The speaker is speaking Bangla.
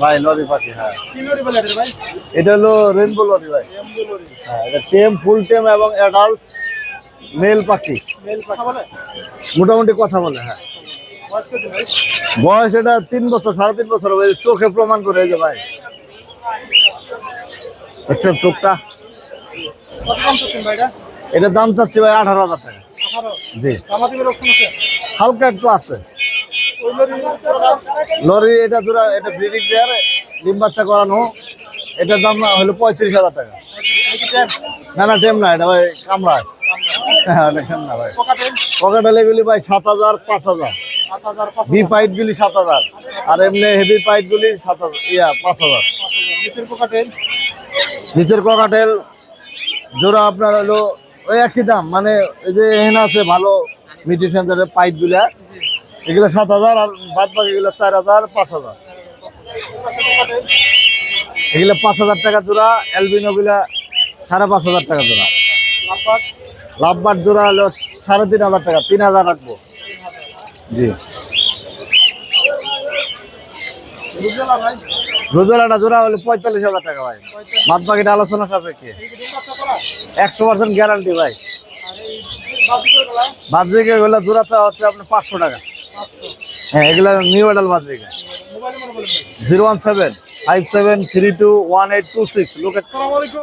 ভাই লরি পাখি হ্যাঁ। এটা হলো রেনবো লরি ভাই। হ্যাঁ এটা টেম ফুল টেম এবং অ্যাডাল্ট মেল পাখি। মোটামুটি কথা বলে হ্যাঁ। বয়স এটা তিন বছর সাড়ে তিন বছর হবে। চোখে প্রমাণ করে যে ভাই। আচ্ছা চোখটা। এটা? দাম চাচ্ছি ভাই আঠারো হাজার টাকা। জি। হালকা একটু আছে। লরি, এটা জোড়া, এটা ব্রিডিং পেয়ার, ডিম বাচ্চা করানো। এটার দাম হলো পঁয়ত্রিশ হাজার টাকা। না না, টেম না, এটা ভাই কামড়ায় হ্যাঁ না, ভাই। পোকা ট্যাম ভাই, সাত হাজার, পাঁচ হাজার। পাঁচ হাজার পাঁচ ভি পাইট গুলি সাত হাজার। আর এমনি হেভি পাইট গুলি সাত হাজার, ইয়া, পাঁচ হাজার। নিচের ককাটেল জোড়া আপনার হলো, ওই একই দাম মানে এই যে এখানে আছে, ভালো মিটি সেন্টারের পাইপগুলা এগুলো সাত হাজার আর বাদ বাকি গুলো চার হাজার, পাঁচ হাজার। এগুলো পাঁচ হাজার টাকা জোড়া অ্যালবিনো সাড়ে পাঁচ হাজার টাকা জোড়া। লাভবার জোড়া হলো সাড়ে তিন হাজার টাকা, তিন হাজার রাখব। জি। রোজালাটা জোড়া হলো পঁয়তাল্লিশ হাজার টাকা ভাই। বাদ বাকিটা আলোচনা সাপেক্ষে। একশো পার্সেন্ট গ্যারান্টি ভাই। করে এগুলো হচ্ছে আপনার পাঁচশো টাকা। হ্যাঁ এগুলো নিউ অ্যাডাল ভাই zero one seven five seven three two one eight two six আলাইকুম